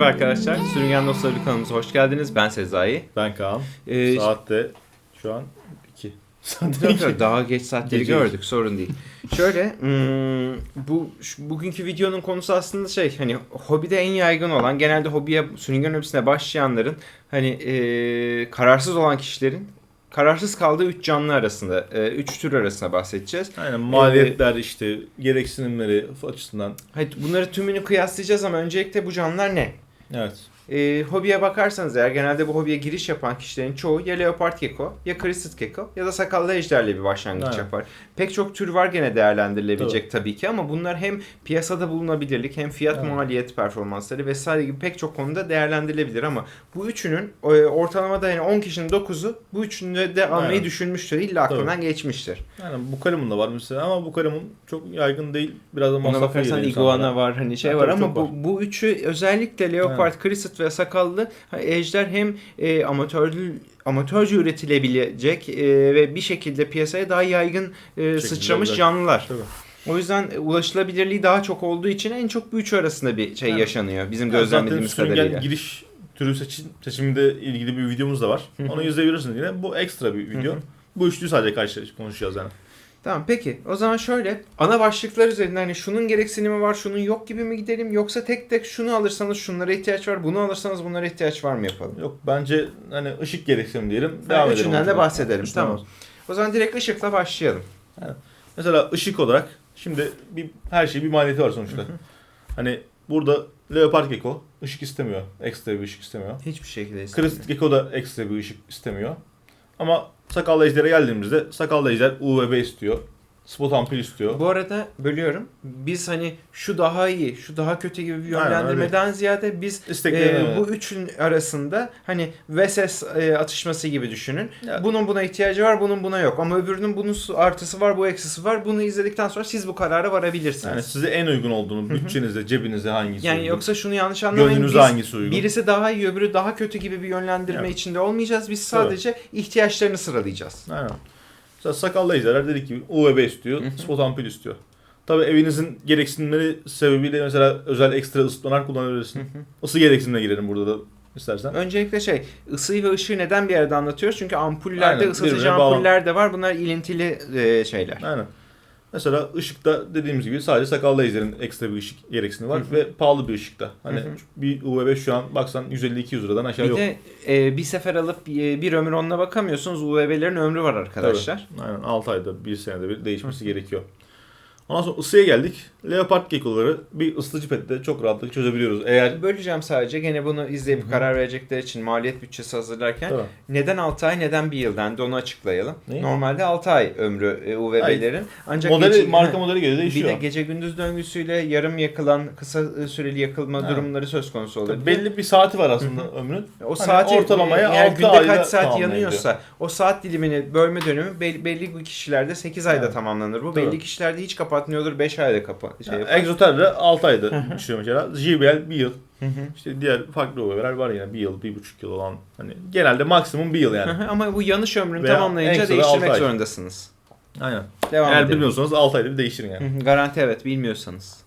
Merhaba arkadaşlar, Sürüngen Dostları kanalımıza hoş geldiniz. Ben Sezai. Ben Kaan. Ee, Saat de şu an 2. Saat Yok, yok, daha geç saatleri Gece. gördük, sorun değil. Şöyle, hmm, bu şu- bugünkü videonun konusu aslında şey, hani hobide en yaygın olan, genelde hobiye, sürüngen hobisine başlayanların, hani e, kararsız olan kişilerin kararsız kaldığı üç canlı arasında, e, üç tür arasında bahsedeceğiz. Aynen maliyetler işte gereksinimleri açısından. Hadi bunları tümünü kıyaslayacağız ama öncelikle bu canlılar ne? Evet. E, hobiye bakarsanız eğer genelde bu hobiye giriş yapan kişilerin çoğu ya leopard gecko ya crested gecko ya da sakallı ejderle bir başlangıç Aynen. yapar. Pek çok tür var gene değerlendirilebilecek tabii ki ama bunlar hem piyasada bulunabilirlik hem fiyat Evet. maliyet performansları vesaire gibi pek çok konuda değerlendirilebilir ama bu üçünün e, ortalamada yani 10 kişinin 9'u bu üçünü de almayı Aynen. düşünmüştür. İlla aklından geçmiştir. Yani bu kalemun da var mesela ama bu kalemun çok yaygın değil. Biraz da Ona masraflı bakarsan geliyor iguana var hani şey Ha, var tabii ama bu, bu üçü özellikle leopard, crested ve sakallı ha, ejder hem e, amatör amatörce üretilebilecek e, ve bir şekilde piyasaya daha yaygın e, sıçramış canlılar. Tabii. O yüzden e, ulaşılabilirliği daha çok olduğu için en çok bu üçü arasında bir şey Yani- yaşanıyor bizim Yani gözlemlediğimiz zaten kadarıyla. giriş türü seçim, seçiminde ilgili bir videomuz da var. Onu izleyebilirsiniz yine. Bu ekstra bir video. Hı hı. Bu üçlüyü sadece karşı konuşacağız yani. Tamam peki o zaman şöyle ana başlıklar üzerinden hani şunun gereksinimi var şunun yok gibi mi gidelim yoksa tek tek şunu alırsanız şunlara ihtiyaç var bunu alırsanız bunlara ihtiyaç var mı yapalım? Yok bence hani ışık gereksinim diyelim. Ha, Devam edelim. üçünden de bahsedelim, Üçünden tamam. O zaman direkt ışıkla başlayalım. Mesela ışık olarak şimdi bir her şey bir maliyeti var sonuçta. Hani burada Leopard Gecko ışık istemiyor. Ekstra bir ışık istemiyor. Hiçbir şekilde istemiyorum. Crested Gecko da ekstra bir ışık istemiyor. Ama sakallı ejdere geldiğimizde sakallı ejder UVB istiyor. Spot ampul istiyor. Bu arada bölüyorum. Biz hani şu daha iyi, şu daha kötü gibi bir Aynen, yönlendirmeden ziyade biz e, bu üçün arasında hani VSS e, atışması gibi düşünün. Ya- Bunun buna ihtiyacı var, bunun buna yok. Ama öbürünün bunun artısı var, bu eksisi var. Bunu izledikten sonra siz bu karara varabilirsiniz. yani size en uygun olduğunu, bütçenizde, cebinize hangisi Yani uygun, yoksa şunu yanlış anlamayın. gönlünüze Biz hangisi uygun. birisi daha iyi, öbürü daha kötü gibi bir yönlendirme Evet. içinde olmayacağız. Biz sadece ihtiyaçlarını sıralayacağız. Aynen. Mesela sakallı ejderler dedik ki UVB istiyor, spot ampul istiyor. Tabii evinizin gereksinimleri sebebiyle mesela özel ekstra ısıtmalar kullanabilirsin. Isı gereksinimine girelim burada da istersen. Öncelikle şey, ısıyı ve ışığı neden bir arada anlatıyoruz? Çünkü ampullerde Aynen, ısıtıcı birbirine bağlan- ampuller de var. Bunlar ilintili e, şeyler. Aynen. Mesela ışıkta dediğimiz gibi sadece sakallı ejderin ekstra bir ışık gereksinimi var Hı hı. ve pahalı bir ışıkta. Hani Hı hı. bir UVB şu an baksan 150-200 liradan aşağı Bir yok. de e, bir sefer alıp e, bir ömür onunla bakamıyorsunuz. UVB'lerin ömrü var arkadaşlar. Aynen 6 ayda, 1 senede bir değişmesi gerekiyor. Ondan sonra ısıya geldik. Leopard gecko'ları bir ısıtıcı pette çok rahatlıkla çözebiliyoruz. Eğer Böleceğim sadece. Gene bunu izleyip Hı karar verecekler için maliyet bütçesi hazırlarken Tabii. neden 6 ay neden 1 yıl dendi onu açıklayalım. Ne? Normalde 6 ay ömrü e, UVB'lerin. Ancak modeli, gece- marka modeli göre bir değişiyor. de gece gündüz döngüsüyle yarım yakılan, kısa e, süreli yakılma Ha. durumları söz konusu olabilir. Belli bir saati var aslında ömrün. O Hani saati ortalamaya eğer altı günde ayda kaç saat tamamlayabiliyor. yanıyorsa o saat dilimini bölme dönümü belli, belli kişilerde 8 ayda Evet. tamamlanır. Bu Tabii. belli kişilerde hiç kapatmıyordur 5 ayda kapa şey Yani. Exoter'de 6 ayda düşüyor mesela. JBL 1 yıl. Hı hı. İşte diğer farklı UVB'ler var yine 1 yıl, 1,5 yıl olan. Hani genelde maksimum 1 yıl yani. Ama bu yanış ömrünü Veya tamamlayınca değiştirmek zorundasınız. Aynen. Devam Eğer edelim. bilmiyorsanız 6 ayda bir değiştirin yani. Garanti evet bilmiyorsanız.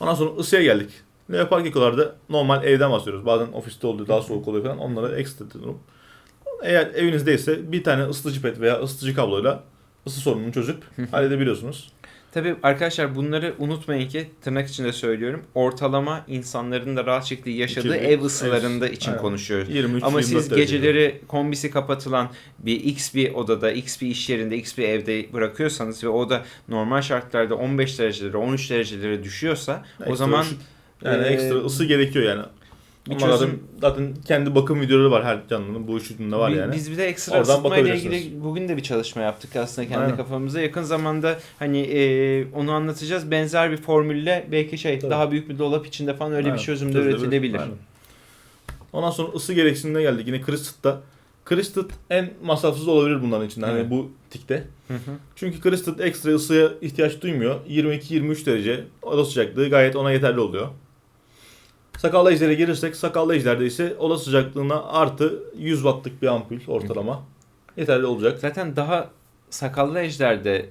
Ondan sonra ısıya geldik. Leopard gecko'larda normal evden bahsediyoruz. Bazen ofiste oluyor, daha soğuk oluyor falan. Onlara ekstra durum. Eğer evinizdeyse bir tane ısıtıcı pet veya ısıtıcı kabloyla ısı sorununu çözüp halledebiliyorsunuz. Tabii arkadaşlar bunları unutmayın ki tırnak içinde söylüyorum. Ortalama insanların da rahat şekilde yaşadığı İki- ev ısılarında ev- için aynen. konuşuyoruz. 23 Ama 24 siz geceleri kombisi kapatılan bir X bir odada, X bir iş yerinde, X bir evde bırakıyorsanız ve o da normal şartlarda 15 derecelere, 13 derecelere düşüyorsa o Ekstra zaman yani ekstra ısı gerekiyor yani. Bir Ama çözüm- zaten, zaten kendi bakım videoları var her canlının. Bu üçünün de var yani. Biz bir de ekstra Oradan ısıtma ile ilgili bugün de bir çalışma yaptık aslında kendi Aynen. kafamızda. Yakın zamanda hani e, onu anlatacağız. Benzer bir formülle belki şey Tabii. daha büyük bir dolap içinde falan öyle Aynen. bir çözüm de üretilebilir. Aynen. Ondan sonra ısı gereksinimine geldik. Yine Crysted'da. Crysted en masrafsız olabilir bunların içinde. Evet. Hani bu tikte. Hı hı. Çünkü Crysted ekstra ısıya ihtiyaç duymuyor. 22-23 derece oda sıcaklığı gayet ona yeterli oluyor. Sakallı ejdere gelirsek sakallı ejderde ise oda sıcaklığına artı 100 wattlık bir ampul ortalama yeterli olacak. Zaten daha sakallı ejderde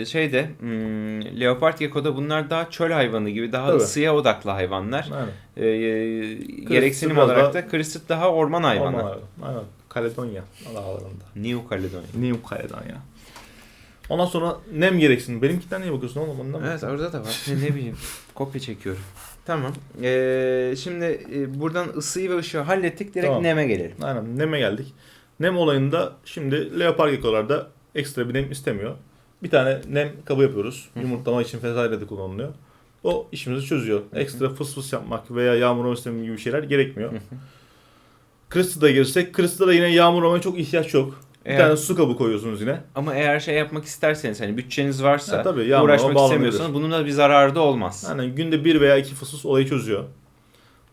e, şeyde hmm, leopard gecko'da bunlar daha çöl hayvanı gibi daha Tabii. ısıya odaklı hayvanlar. Aynen. E, gereksinim biraz olarak da Crested daha orman hayvanı. Orman hayvanı. Aynen. Kaledonya adalarında. New Caledonia. New Caledonia. Ondan sonra nem gereksin. Benimkinden niye bakıyorsun oğlum? Ondan? Evet orada da var. ne, ne bileyim. Kopya çekiyorum. Tamam. Ee, şimdi e, buradan ısıyı ve ışığı hallettik. Direkt Tamam. neme gelelim. Aynen. Nem'e geldik. Nem olayında şimdi leopar gecko'larda ekstra bir nem istemiyor. Bir tane nem kabı yapıyoruz. Yumurtlama için vesaire de kullanılıyor. O işimizi çözüyor. Ekstra fıs fıs yapmak veya yağmurlama sistemi gibi şeyler gerekmiyor. Crystal'a girsek Crystal'a yine yağmurlamaya çok ihtiyaç yok. Bir Eğer- tane su kabı koyuyorsunuz yine. Ama eğer şey yapmak isterseniz hani bütçeniz varsa Ha, tabii, yağmurlama uğraşmak istemiyorsanız bunun da bir zararı da olmaz. Yani günde bir veya iki fısıs olayı çözüyor.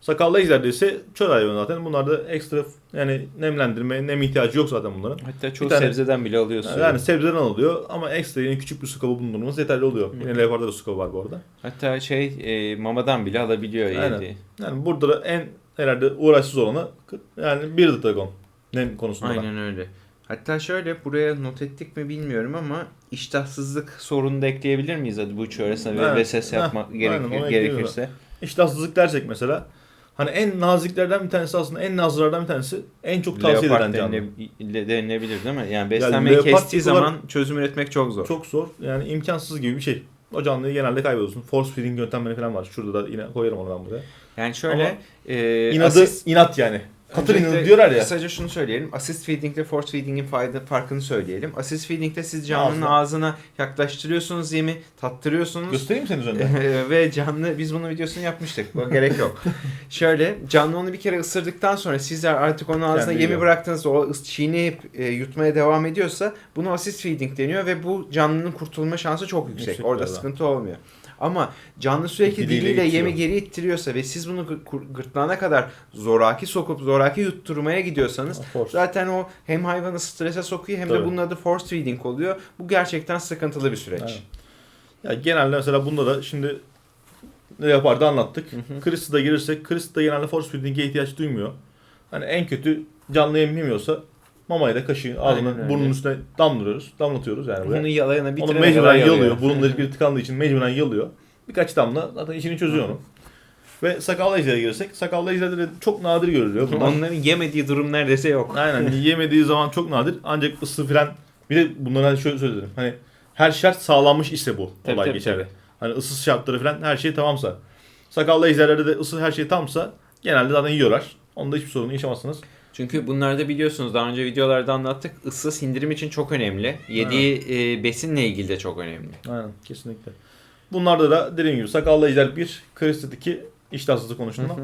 Sakallı ejderde ise çöl hayvanı zaten. Bunlarda ekstra yani nemlendirme, nem ihtiyacı yok zaten bunların. Hatta çoğu Bir tane- sebzeden bile alıyorsun. Yani sebzeden alıyor ama ekstra yine küçük bir su kabı bulundurmanız yeterli oluyor. Hı. Yine leoparda da su kabı var bu arada. Hatta şey e, mamadan bile alabiliyor Aynen. yediği. Yani burada da en herhalde uğraşsız olanı yani bir dragon nem konusunda. da. Aynen öyle. Hatta şöyle buraya not ettik mi bilmiyorum ama iştahsızlık sorunu da ekleyebilir miyiz hadi bu üç arasında bir Evet. ve ses yapmak gerekir, gerekirse. İştahsızlık dersek mesela hani en naziklerden bir tanesi aslında en nazlılardan bir tanesi en çok tavsiye edilen Leopard canlı. denile- denilebilir değil mi? Yani beslenmeyi leopard kestiği zaman çözüm üretmek çok zor. Çok zor. Yani imkansız gibi bir şey. O canlıyı genelde kaybediyorsun. Force feeding yöntemleri falan var. Şurada da yine koyarım onu ben buraya. Yani şöyle Ama e, İnadı, asist- inat yani. Katır diyorlar ya. Kısaca şunu söyleyelim. Assist feeding ile force feeding'in fayda farkını söyleyelim. Assist feeding'de siz canlının Ağzına. ağzına yaklaştırıyorsunuz yemi, tattırıyorsunuz. Göstereyim mi senin üzerinde? ve canlı biz bunun videosunu yapmıştık. Bu gerek yok. Şöyle canlı onu bir kere ısırdıktan sonra sizler artık onun ağzına Kendi yemi yiyor. bıraktığınızda o çiğneyip e, yutmaya devam ediyorsa bunu assist feeding deniyor ve bu canlının kurtulma şansı çok yüksek. Yüksek Orada sıkıntı olmuyor. Ama canlı sürekli Diliyle diliyle yemi geri ittiriyorsa ve siz bunu gırtlağına kadar zoraki sokup zoraki yutturmaya gidiyorsanız Force. zaten o hem hayvanı strese sokuyor hem de Tabii. bunun adı force feeding oluyor. Bu gerçekten sıkıntılı bir süreç. Evet. Ya genelde mesela bunda da şimdi Leopard'ı anlattık. Hı hı. Crystal'a girirsek Crystal genelde force feeding'e ihtiyaç duymuyor. Hani en kötü canlı yem yemiyorsa mamayla kaşığın Aynen ağzının öyle. burnun üstüne damlıyoruz. Damlatıyoruz yani. Bunu yalayana Onu bitirene mecburen yalıyor. yalıyor. Burun delikleri tıkandığı için mecburen yalıyor. Birkaç damla zaten işini çözüyor onu. Ve sakallı ejdere girsek sakallı ejderde de çok nadir görülüyor. Bunlar. Onların yemediği durum neredeyse yok. Aynen yemediği zaman çok nadir ancak ısı filan bir de bunları hani şöyle söyledim. Hani her şart sağlanmış ise bu Tabii, olay tabii, geçerli. Hani ısı şartları filan her şey tamamsa. Sakallı ejderlerde de ısı her şey tamsa genelde zaten yiyorlar. Onda hiçbir sorun yaşamazsınız. Çünkü bunlarda biliyorsunuz daha önce videolarda anlattık. Isı sindirim için çok önemli. Yediği e, besinle ilgili de çok önemli. Aynen kesinlikle. Bunlarda da dediğim gibi sakallı ejder 1, Kristit 2 iştahsızlık konusunda.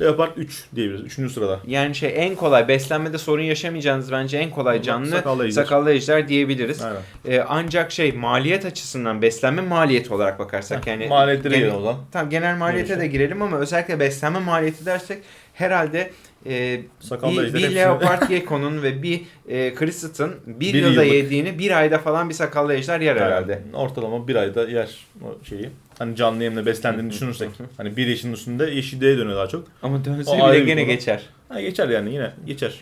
Leopard 3 diyebiliriz. 3. sırada. Yani şey en kolay beslenmede sorun yaşamayacağınız bence en kolay canlı Sakallı sakallı ejder. diyebiliriz. Aynen. E, ancak şey maliyet açısından beslenme maliyeti olarak bakarsak yani Maliyetleri genel- o zaman. Tamam genel maliyete de girelim ama özellikle beslenme maliyeti dersek herhalde e, bir, bir Leopard Gecko'nun ve bir e, Cristit'ın bir, Bir yılda yıllık. yediğini bir ayda falan bir sakallı ejder yer herhalde. Yani ortalama bir ayda yer o şeyi. Hani canlı yemle beslendiğini düşünürsek. Hani bir yaşın üstünde yeşilliğe dönüyor daha çok. Ama dönse O bile gene konu. geçer. Ha, geçer yani yine geçer.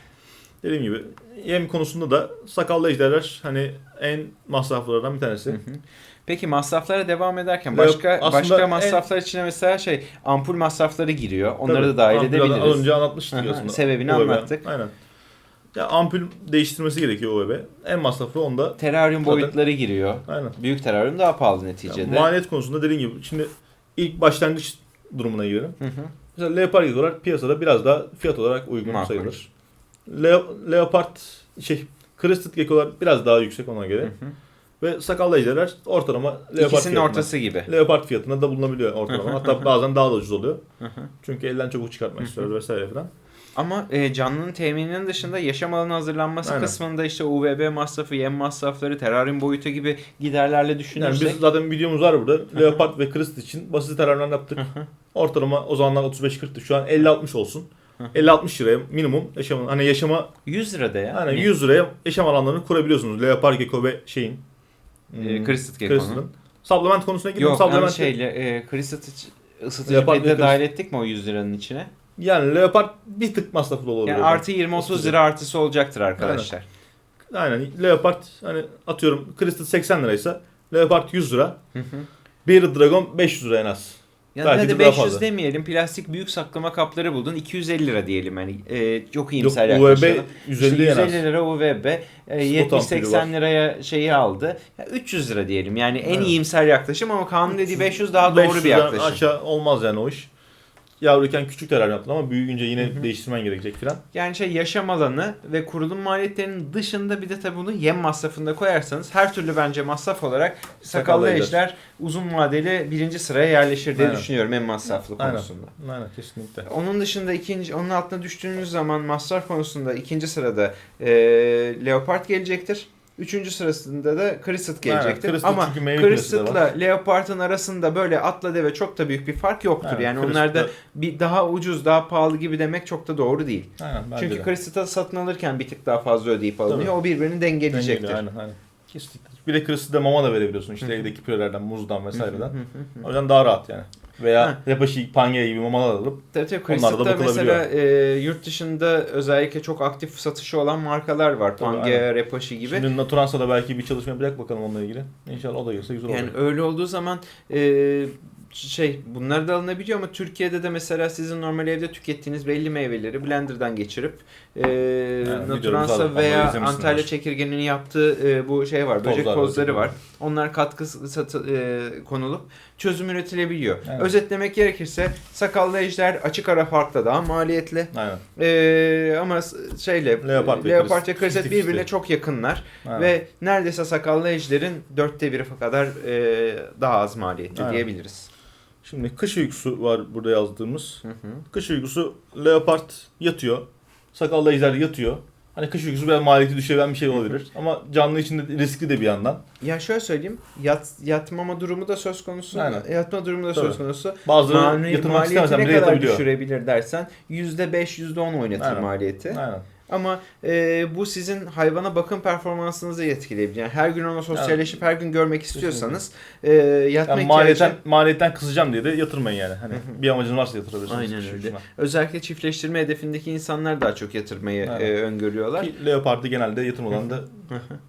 Dediğim gibi yem konusunda da sakallı ejderler hani en masraflılardan bir tanesi. Hı hı. Peki masraflara devam ederken başka başka en- masraflar içine mesela şey ampul masrafları giriyor. Onları Tabii, da dahil edebiliriz. Az önce anlatmıştık Aha, aslında. sebebini OBB. anlattık. Aynen. Ya ampul değiştirmesi gerekiyor OBB. En masraflı onda. Teraryum Zaten- boyutları giriyor. Aynen. Büyük teraryum daha pahalı neticede. maliyet konusunda dediğim gibi şimdi ilk başlangıç durumuna girelim. Hı hı. Mesela Leopard olarak piyasada biraz daha fiyat olarak uygun Makul. sayılır. Leo- Leopard şey Crested Gecko'lar biraz daha yüksek ona göre. Hı hı. Ve sakallı ejderler ortalama Leopard İkisinin fiyatına. ortası gibi. Leopard fiyatına da bulunabiliyor ortalama. Hatta bazen daha da ucuz oluyor. Hı hı. Çünkü elden çabuk çıkartmak istiyoruz vesaire falan. Ama e, canlının temininin dışında yaşam alanı hazırlanması Aynen. kısmında işte UVB masrafı, yem masrafları, teraryum boyutu gibi giderlerle Yani düşünürsek biz zaten videomuz var burada. Leopard ve Crested için basit terörler yaptık. Ortalama o zamanlar 35-40'tı. Şu an 50-60 olsun. 50-60 liraya minimum yaşama hani yaşama 100 lirada ya. Hani, 100 liraya yaşam alanlarını kurabiliyorsunuz. Leopard Gecko ve şeyin e, hmm, Crested Gecko'nun. Supplement konusuna gidelim. Yok Supplement şeyle e, Crested ısıtıcı Leopard pedi de ve dahil ettik mi o 100 liranın içine? yani Leopard bir tık masraflı olabilir. Yani artı 20-30 30 lira artısı olacaktır arkadaşlar. Aynen. Leopard hani atıyorum Crystal 80 liraysa Leopard 100 lira. Hı hı. Bearded Dragon 500 lira en az. Yani Belki hadi de daha 500 fazla. demeyelim. Plastik büyük saklama kapları buldun. 250 lira diyelim hani. E, çok Yok iyimser UVB yaklaşalım. 150 İşte en az. 150 lira UVB, e, Spot ampulü 70-80 var. liraya şeyi aldı. Ya 300 lira diyelim. Yani en Evet. iyimser yaklaşım ama Kaan'ın dediği 500 daha doğru bir 500'den yaklaşım. aşağı olmaz yani o iş. Yavruyken küçük terar yaptın ama büyüyünce yine Hı hı. değiştirmen gerekecek filan. Yani şey yaşam alanı ve kurulum maliyetlerinin dışında bir de tabii bunu yem masrafında koyarsanız her türlü bence masraf olarak sakallı Sakallı eşler uzun vadeli birinci sıraya yerleşir diye Aynen. düşünüyorum en masraflı Aynen. konusunda. Aynen kesinlikle. Onun dışında ikinci, onun altına düştüğünüz zaman masraf konusunda ikinci sırada e, Leopard gelecektir. Üçüncü sırasında da Crescent gelecektir. Aynen, Crescent Ama Crescent'la Leopard'ın arasında böyle atla deve çok da büyük bir fark yoktur. Aynen, yani Crescent'la- onlarda bir daha ucuz, daha pahalı gibi demek çok da doğru değil. Aynen Çünkü de. Satın alırken bir tık daha fazla ödeyip alınıyor. Tabii. O birbirini dengeleyecektir. Dengeli, Aynen aynen. Kesinlikle. Bir de Crystal'da mama da verebiliyorsun işte evdeki pirelerden, muzdan vesaireden. O yüzden daha rahat yani. Veya Ha. Repashi, Pange gibi mamalar alıp Tabii tabii Onlar da mesela e, yurt dışında özellikle çok aktif satışı olan markalar var. Tabii, Pangea, aynen. Repashi gibi. Şimdi Naturansa'da belki bir çalışma yapacak bakalım onunla ilgili. İnşallah o da gelirse güzel Yani olacak. öyle olduğu zaman e, şey bunlar da alınabiliyor ama Türkiye'de de mesela sizin normal evde tükettiğiniz belli meyveleri blenderdan geçirip e, biliyorum, Naturansa veya. Antalya çekirgenin yaptığı e, bu şey var. Böcek Tozlar, tozları böcek var. Onlar katkı satı, e, konulup çözüm üretilebiliyor. Evet. Özetlemek gerekirse sakallı ejder açık ara farkla daha maliyetli. Aynen. E, ama şeyle Leopard Leopard ve fifty birbirine çok yakınlar. Aynen. Ve neredeyse sakallı ejderin dörtte biri kadar e, daha az maliyetli Aynen. diyebiliriz. Şimdi kış uykusu var burada yazdığımız. Hı hı. Kış uykusu Leopard yatıyor. Sakallı ejder yatıyor. Hani kış uykusu biraz maliyeti düşüren bir şey olabilir. Ama canlı için de riskli de bir yandan. Ya şöyle söyleyeyim, yat, yatmama durumu da söz konusu, Aynen. yatma durumu da Tabii. söz konusu. Bazıları Mali- yatırmak maliyeti istemesen ne bile kadar yatabiliyor. düşürebilir dersen %5, %10 oynatır Aynen. maliyeti. Aynen. Ama e, bu sizin hayvana bakım performansınızı etkileyebilir. Yani her gün ona sosyalleşip her gün görmek istiyorsanız e, yatma Yani ihtiyacı... maliyetten, maliyetten kısacağım diye de yatırmayın yani. Hani bir amacınız varsa yatırabilirsiniz. Aynen kış öyle. Özellikle çiftleştirme hedefindeki insanlar daha çok yatırmayı e, öngörüyorlar. Ki Leopard'ı genelde yatırmadan da.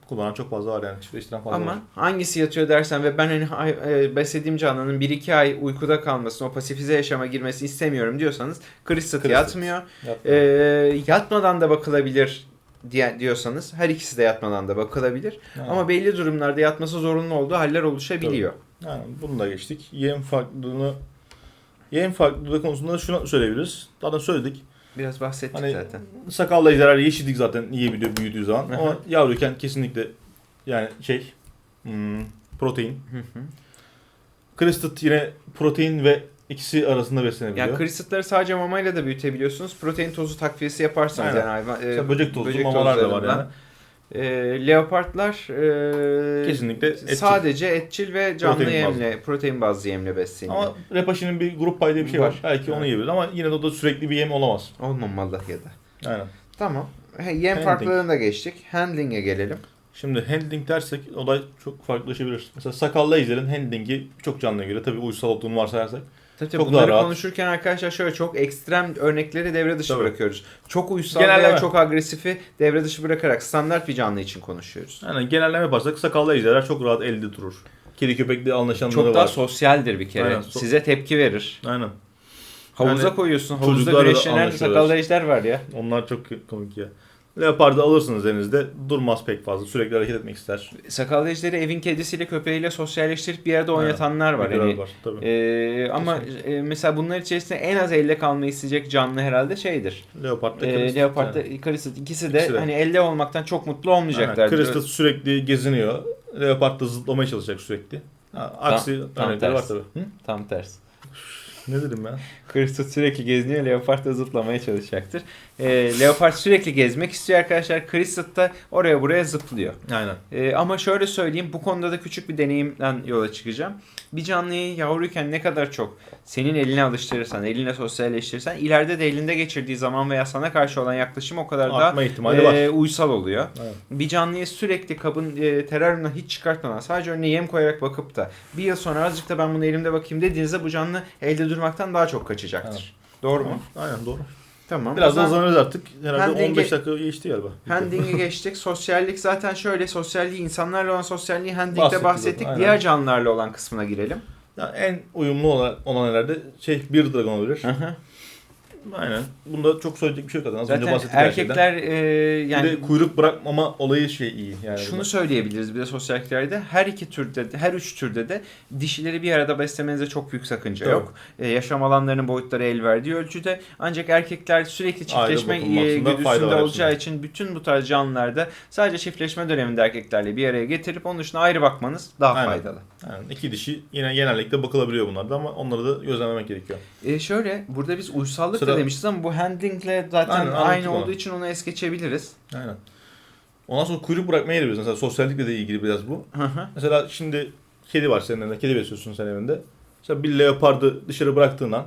Kullanan çok fazla var yani. Çiftleştiren fazla Ama var. hangisi yatıyor dersen ve ben hani e, beslediğim canlının 1-2 ay uykuda kalmasını, o pasifize yaşama girmesini istemiyorum diyorsanız Crescent. yatmıyor. E, yatmadan da bakılabilir diye diyorsanız her ikisi de yatmadan da bakılabilir. Yani. Ama belli durumlarda yatması zorunlu olduğu haller oluşabiliyor. Yani bunu da geçtik. Yem farklılığını Yem farklılığı konusunda şunu söyleyebiliriz. Zaten söyledik. Biraz bahsettik Hani zaten. sakallı ejderha yeşillik zaten yiyebiliyor büyüdüğü zaman. Ama yavruyken kesinlikle yani şey hmm, protein. Crested yine protein ve ikisi arasında beslenebiliyor. Yani Crescent'ları sadece mamayla da büyütebiliyorsunuz. Protein tozu takviyesi yaparsanız Aynen. yani hayvan, e, böcek tozlu böcek mamalar da var yani. E, leopardlar e, Kesinlikle etçil. sadece etçil ve canlı Protein bazlı. yemle, protein bazlı yemle besleniyor. Ama Repashi'nin bir grup payı diye bir şey var. Var. Belki onu Evet. yiyebilir ama yine de o da sürekli bir yem olamaz. Olmamalı ya da. Aynen. Tamam. He, Yem Handling. da geçtik. Handling'e gelelim. Şimdi handling dersek olay çok farklılaşabilir. Mesela sakallı ejderin handlingi çok canlıya göre tabii uysal olduğunu varsayarsak. Tabii tabii Çok daha bunları rahat. konuşurken arkadaşlar şöyle çok ekstrem örnekleri devre dışı Tabii. bırakıyoruz. Çok uysal Genelleme. veya çok agresifi devre dışı bırakarak standart bir canlı için konuşuyoruz. Yani genelleme yaparsak sakallı ejderler çok rahat elde durur. Kedi köpekle anlaşanları Çok var. daha sosyaldir bir kere. Aynen, Size tepki verir. Aynen. Havuza Yani koyuyorsun. Havuzda güreşlenen sakallı ejder var ya. Onlar çok komik ya. Leopard'ı alırsınız elinizde durmaz pek fazla. Sürekli hareket etmek ister. Sakallı ejderi evin kedisiyle köpeğiyle sosyalleştirip bir yerde oynatanlar var. Hani, var tabii. e, ama e, mesela bunlar içerisinde en az elde kalmayı isteyecek canlı herhalde şeydir. Leopard'da E, Crested Leopard'da yani. İkisi de İkisi de. hani elde olmaktan çok mutlu olmayacaklar. Crested sürekli geziniyor. Leopard da zıplamaya çalışacak sürekli. Ha, aksi tam var tersi. tabii. Hı? Tam tersi. Ne dedim ben? Crested sürekli geziniyor. Leopard da zıplamaya çalışacaktır. E, Leopard sürekli gezmek istiyor arkadaşlar. Crested da oraya buraya zıplıyor. Aynen. Ee, ama şöyle söyleyeyim bu konuda da küçük bir deneyimden yola çıkacağım. Bir canlıyı yavruyken ne kadar çok senin eline alıştırırsan, eline sosyalleştirirsen ileride de elinde geçirdiği zaman veya sana karşı olan yaklaşım o kadar Artma da e, uysal oluyor. Aynen. Bir canlıyı sürekli kabın e, teraryumdan hiç çıkartmadan sadece önüne yem koyarak bakıp da bir yıl sonra azıcık da ben bunu elimde bakayım dediğinizde bu canlı elde durmaktan daha çok kaçacaktır. Doğru mu? Aynen doğru. Tamam. Biraz O da zaman hızlanırız artık. Herhalde Handling'e- 15 dakika geçti galiba. Handling'i geçtik. Sosyallik zaten şöyle. Sosyalliği insanlarla olan sosyalliği handling'de Bahsettik bahsettik. zaten, aynen. Diğer canlılarla olan kısmına girelim. Yani en uyumlu olan, olan herhalde şey bir dragon olabilir. Aynen. Bunda çok söyleyecek bir şey yok zaten. Az önce Zaten bahsettik her şeyden. erkekler e, yani bir de kuyruk bırakmama olayı şey iyi. Yani Şunu söyleyebiliriz bir de sosyalliklerde her iki türde de, her üç türde de dişileri bir arada beslemenize çok büyük sakınca Tabii. yok. Ee, yaşam alanlarının boyutları el verdiği ölçüde ancak erkekler sürekli çiftleşme bakılmasında e, fayda güdüsünde var olacağı için bütün bu tarz canlılarda sadece çiftleşme döneminde erkeklerle bir araya getirip onun dışında ayrı bakmanız daha Aynen. faydalı. Yani iki dişi yine genellikle bakılabiliyor bunlarda ama onları da gözlemlemek gerekiyor. Ee, şöyle burada biz uysallık da Sıra- demişiz ama bu handlingle zaten Aynen, aynı onu. olduğu için onu es geçebiliriz. Aynen. Ondan sonra kuyruk bırakmaya geliyoruz. Mesela sosyallikle de ilgili biraz bu. Hı hı. Mesela şimdi kedi var senin evinde. Kedi besliyorsun sen evinde. Mesela bir leopardı dışarı bıraktığın an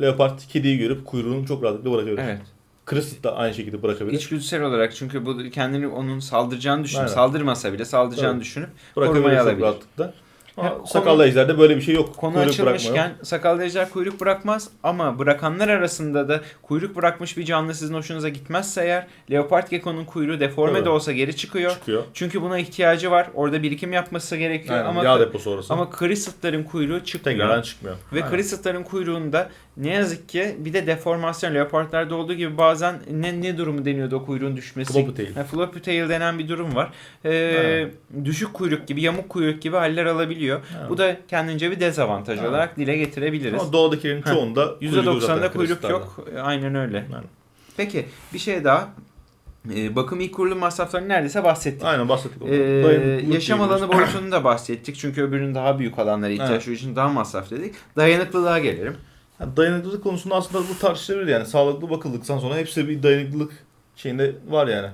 leopard kediyi görüp kuyruğunu çok rahatlıkla bırakabilir. Evet. Krisit da aynı şekilde bırakabilir. İçgüdüsel olarak çünkü bu kendini onun saldıracağını düşünüp Aynen. saldırmasa bile saldıracağını Tabii. düşünüp korumaya alabilir. rahatlıkla. Konu- sakallı ejderde böyle bir şey yok. Konu Kuyruk açılmışken sakallı ejder kuyruk bırakmaz ama bırakanlar arasında da kuyruk bırakmış bir canlı sizin hoşunuza gitmezse eğer leopard gecko'nun kuyruğu deforme Tabii. de olsa geri çıkıyor. Çıkıyor. Çünkü buna ihtiyacı var. Orada birikim yapması gerekiyor Aynen, ama yağ deposu orası. ama Chrysit'ların kuyruğu çıkmıyor. Tekrardan çıkmıyor. Ve Aynen. Chrysit'ların kuyruğunda ne yazık ki bir de deformasyon leopardlarda olduğu gibi bazen ne ne durumu deniyordu o kuyruğun düşmesi? Floppy tail. Ha, floppy tail denen bir durum var. Ee, düşük kuyruk gibi, yamuk kuyruk gibi haller alabiliyor. Aynen. Bu da kendince bir dezavantaj Aynen. olarak dile getirebiliriz. Ama doğadakilerin Heh. çoğunda kuyruğu %90'da zaten kuyruk yok. Aynen öyle. Aynen. Peki bir şey daha. Ee, bakım ilk kurulum masraflarını neredeyse bahsettik. Aynen bahsettik. Ee, Dayanıklılık yaşam alanı boyutunu da bahsettik. Çünkü öbürünün daha büyük alanlara ihtiyaç Evet. için daha masraf dedik. Dayanıklılığa gelelim. Ha, dayanıklılık konusunda aslında bu tartışılabilir yani. Sağlıklı bakıldıktan sonra hepsi bir dayanıklılık şeyinde var yani.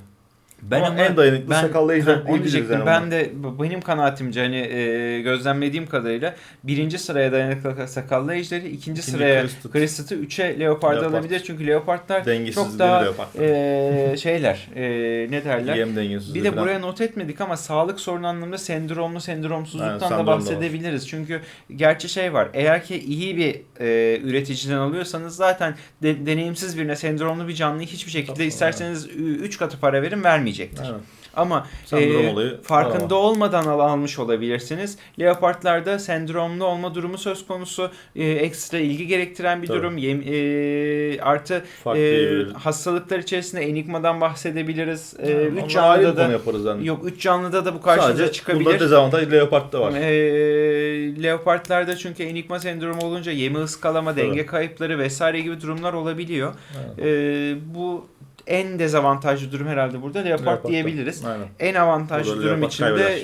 Ben ama, ama- en dayanıklı ben sakallı ejder diyebiliriz yani. ben de benim kanaatimce hani e, gözlemlediğim kadarıyla birinci sıraya dayanıklı sakallı ejderi, ikinci, İkinci sıraya. Crescent'ı, üçe leopard Leopard. alabilir. Çünkü leopardlar çok daha yapar. e, şeyler e, ne derler? Yem Bir de buraya not etmedik ama sağlık sorunu anlamında sendromlu sendromsuzluktan Aynen, da sendrom da bahsedebiliriz. Çünkü gerçi şey var. Eğer ki iyi bir e, üreticiden alıyorsanız zaten de- deneyimsiz birine sendromlu bir canlıyı hiçbir şekilde Tabii, isterseniz 3 katı para verin vermeyecektir. Aynen. Ama Sendrom e, olayı farkında var olmadan al almış olabilirsiniz. Leopardlarda sendromlu olma durumu söz konusu. E, ekstra ilgi gerektiren bir Tabii. durum. Yem, e, artı Farklı e, hastalıklar içerisinde enigmadan bahsedebiliriz. E, Yani üç canlıda da yaparız yani. yok üç canlıda da bu karşınıza Sadece çıkabilir. burada dezavantaj leopardda var. E, leopardlarda çünkü enigma sendromu olunca yemi ıskalama, Tabii. denge kayıpları vesaire gibi durumlar olabiliyor. Aynen. E, bu en dezavantajlı durum herhalde burada leopard diyebiliriz. Aynen. En avantajlı Burada durum içinde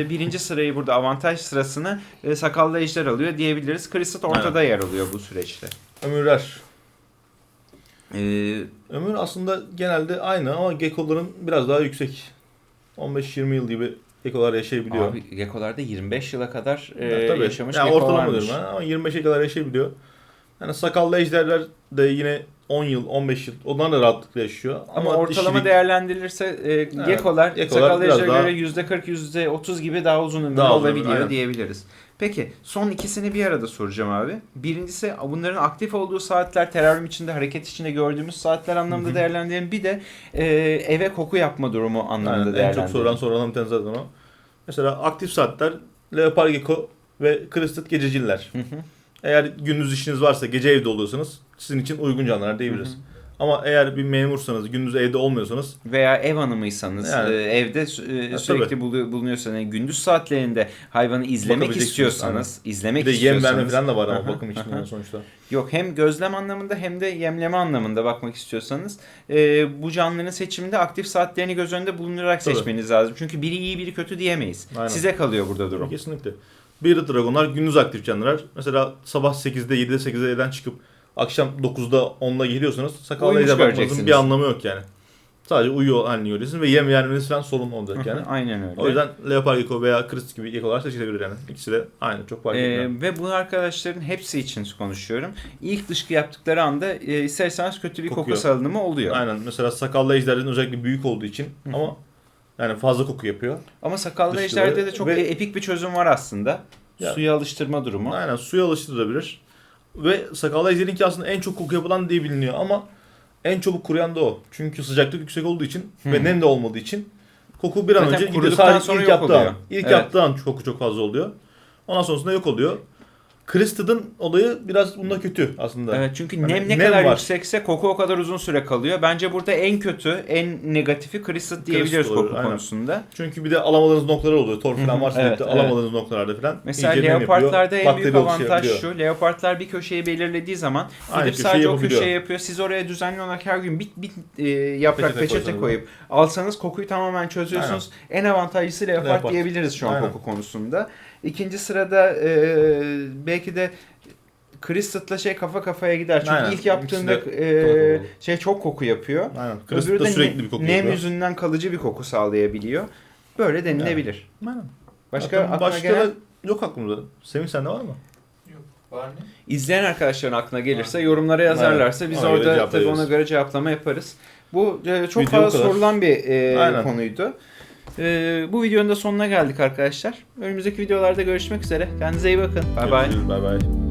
e, birinci sırayı burada avantaj sırasını e, sakallı ejder alıyor diyebiliriz. Crystal ortada yer alıyor bu süreçte. Ömürler. E, Ömür aslında genelde aynı ama geckoların biraz daha yüksek. 15-20 yıl gibi geckolar yaşayabiliyor. abi geckolarda 25 yıla kadar e, Ya tabii. yaşamış yani gecko ortalama varmış. diyorum ben ama 25'e kadar yaşayabiliyor. Yani sakallı ejderler de yine 10 yıl, 15 yıl. Onlar da rahatlıkla yaşıyor. Ama, ortalama dişilik- değerlendirilirse e, geckolar sakallı biraz ejderlere daha- %40, %30 gibi daha uzun ömürlü Daha uzun ömürlü, olabiliyor aynen. diyebiliriz. Peki son ikisini bir arada soracağım abi. Birincisi bunların aktif olduğu saatler terarium içinde hareket içinde gördüğümüz saatler anlamında Hı hı. değerlendirelim. Bir de e, eve koku yapma durumu anlamında Aynen, en çok sorulan sorulan bir zaten o. Mesela aktif saatler leopar gecko ve kristit gececiller. Hı hı. Eğer gündüz işiniz varsa gece evde oluyorsanız sizin için uygun canlılar diyebiliriz. Hı hı. Ama eğer bir memursanız gündüz evde olmuyorsanız Veya ev hanımıysanız Yani. e, evde e, sürekli tabii. bulu- bulunuyorsanız yani gündüz saatlerinde hayvanı izlemek istiyorsanız, izlemek bir de yem istiyorsanız verme falan da var ama bakım için yani sonuçta. Yok hem gözlem anlamında hem de yemleme anlamında bakmak istiyorsanız e, bu canlıların seçiminde aktif saatlerini göz önünde bulundurarak Tabii. seçmeniz lazım. Çünkü biri iyi biri kötü diyemeyiz. Aynen. Size kalıyor burada durum. Kesinlikle. Bir dragonlar gündüz aktif canlılar. Mesela sabah 8'de 7'de 8'de evden çıkıp akşam 9'da 10'da geliyorsanız sakallı Uyumuş bakmanızın göreceksiniz. bir anlamı yok yani. Sadece uyuyor halini görüyorsunuz ve yem vermeniz falan sorun olacak yani. Aynen öyle. O yüzden leopar gecko veya kristit gibi geckolar seçilebilir yani. İkisi de aynı çok fark etmiyor. Ee, ve bu arkadaşların hepsi için konuşuyorum. İlk dışkı yaptıkları anda e, isterseniz kötü bir koku salınımı oluyor. Aynen mesela sakallı ejderlerin özellikle büyük olduğu için ama yani fazla koku yapıyor. Ama sakallı Dışkıları ejderde de çok ve- epik bir çözüm var aslında. Ya. Suya alıştırma durumu. Aynen suya alıştırılabilir. Ve sakallı ejderinki aslında en çok koku yapılan diye biliniyor ama En çabuk kuruyan da o. Çünkü sıcaklık yüksek olduğu için Hmm. ve nem de olmadığı için koku bir an Zaten önce gidiyor. Sadece sonra ilk yaptığı oluyor. an. İlk Evet. yaptığı an koku çok fazla oluyor. Ondan sonrasında yok oluyor. Crysted'ın olayı biraz bunda kötü aslında. Evet çünkü Hani nem ne nem kadar var. yüksekse koku o kadar uzun süre kalıyor. Bence burada en kötü, en negatifi Crystal diyebiliriz olur, koku aynen. konusunda. Çünkü bir de alamadığınız noktalar oluyor. Tor falan varsa evet, evet, alamadığınız noktalarda falan. Mesela leopardlarda en büyük bakteri avantaj oluşturabiliyor. şu. Leopardlar bir köşeyi belirlediği zaman gidip sadece o köşeyi yapıyor. Siz oraya düzenli olarak her gün bir, bir e, yaprak Peçete peçete, koyup alsanız kokuyu tamamen çözüyorsunuz. En avantajlısı leopard, Leopard. diyebiliriz şu an Aynen. koku konusunda. İkinci sırada e, belki de Crysted'la şey kafa kafaya gider. Çünkü Aynen. ilk yaptığında e, şey çok koku yapıyor. Aynen. Öbürü de sürekli bir koku nem yapıyor. yüzünden kalıcı bir koku sağlayabiliyor. Böyle denilebilir. Aynen. Başka Zaten başka gelen yok aklımda. Semih sende var mı? Var ne? izleyen arkadaşların aklına gelirse yorumlara yazarlarsa biz göre orada tabii ona göre cevaplama yaparız. Bu e, çok Video fazla kadar. sorulan bir e, Aynen. konuydu. E, bu videonun da sonuna geldik arkadaşlar. Önümüzdeki videolarda görüşmek üzere. Kendinize iyi bakın. Bay bay. Bay bay.